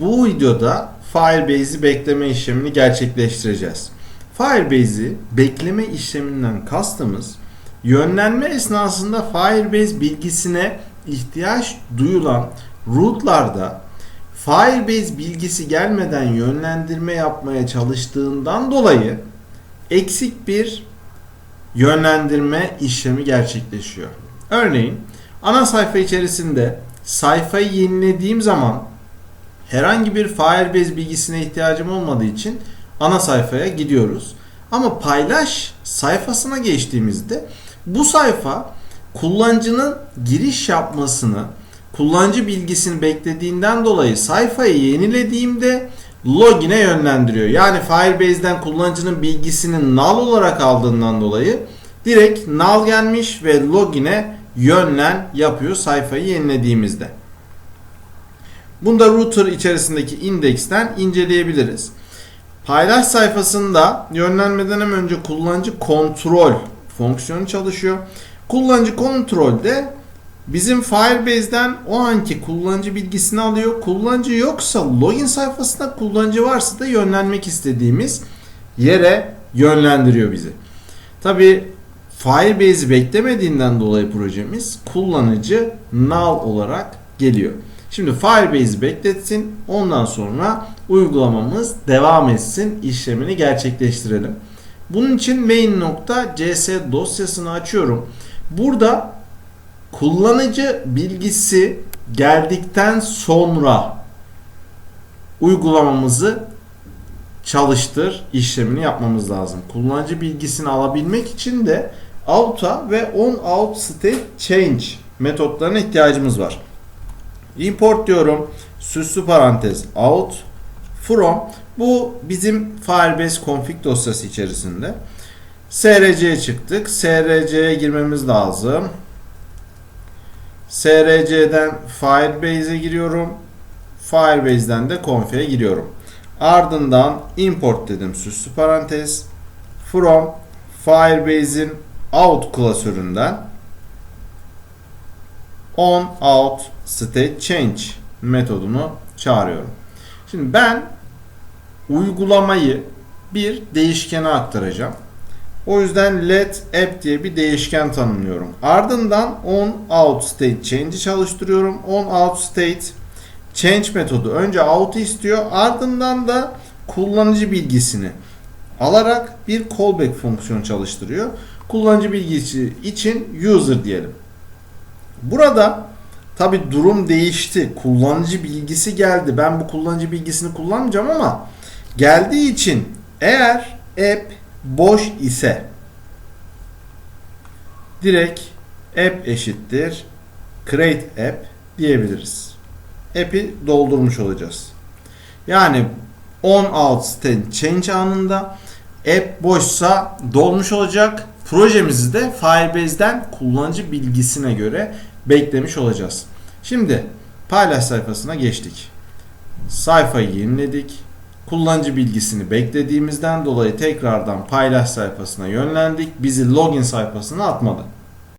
Bu videoda Firebase'i bekleme işlemini gerçekleştireceğiz. Firebase'i bekleme işleminden kastımız yönlenme esnasında Firebase bilgisine ihtiyaç duyulan rootlarda Firebase bilgisi gelmeden yönlendirme yapmaya çalıştığından dolayı eksik bir yönlendirme işlemi gerçekleşiyor. Örneğin ana sayfa içerisinde sayfayı yenilediğim zaman herhangi bir Firebase bilgisine ihtiyacım olmadığı için ana sayfaya gidiyoruz. Ama paylaş sayfasına geçtiğimizde bu sayfa kullanıcının giriş yapmasını, kullanıcı bilgisini beklediğinden dolayı sayfayı yenilediğimde login'e yönlendiriyor. Yani Firebase'den kullanıcının bilgisini null olarak aldığından dolayı direkt null gelmiş ve login'e yönlen yapıyor sayfayı yenilediğimizde. Bunu da router içerisindeki indeksten inceleyebiliriz. Paylaş sayfasında yönlenmeden önce kullanıcı kontrol fonksiyonu çalışıyor. Kullanıcı kontrolde bizim Firebase'den o anki kullanıcı bilgisini alıyor. Kullanıcı yoksa login sayfasında kullanıcı varsa da yönlenmek istediğimiz yere yönlendiriyor bizi. Tabi Firebase'i beklemediğinden dolayı projemiz kullanıcı null olarak geliyor. Şimdi Firebase'i bekletsin. Ondan sonra uygulamamız devam etsin. işlemini gerçekleştirelim. Bunun için main.cs dosyasını açıyorum. Burada kullanıcı bilgisi geldikten sonra uygulamamızı çalıştır işlemini yapmamız lazım. Kullanıcı bilgisini alabilmek için de out'a ve on out state change metotlarına ihtiyacımız var. Import diyorum. Süslü parantez out from bu bizim Firebase config dosyası içerisinde. SRC'ye çıktık. SRC'ye girmemiz lazım. SRC'den Firebase'e giriyorum. Firebase'den de config'e giriyorum. Ardından import dedim süslü parantez from Firebase'in out klasöründen on out state change metodunu çağırıyorum. Şimdi ben uygulamayı bir değişkene aktaracağım. O yüzden let app diye bir değişken tanımlıyorum. Ardından on out state change'i çalıştırıyorum. On out state change metodu önce out'u istiyor. Ardından da kullanıcı bilgisini alarak bir callback fonksiyonu çalıştırıyor. Kullanıcı bilgisi için user diyelim. Burada tabi durum değişti. Kullanıcı bilgisi geldi. Ben bu kullanıcı bilgisini kullanmayacağım ama geldiği için eğer app boş ise direkt app eşittir create app diyebiliriz. App'i doldurmuş olacağız. Yani on out change anında app boşsa dolmuş olacak. Projemizi de Firebase'den kullanıcı bilgisine göre beklemiş olacağız. Şimdi paylaş sayfasına geçtik. Sayfayı yeniledik. Kullanıcı bilgisini beklediğimizden dolayı tekrardan paylaş sayfasına yönlendik. Bizi login sayfasına atmadı.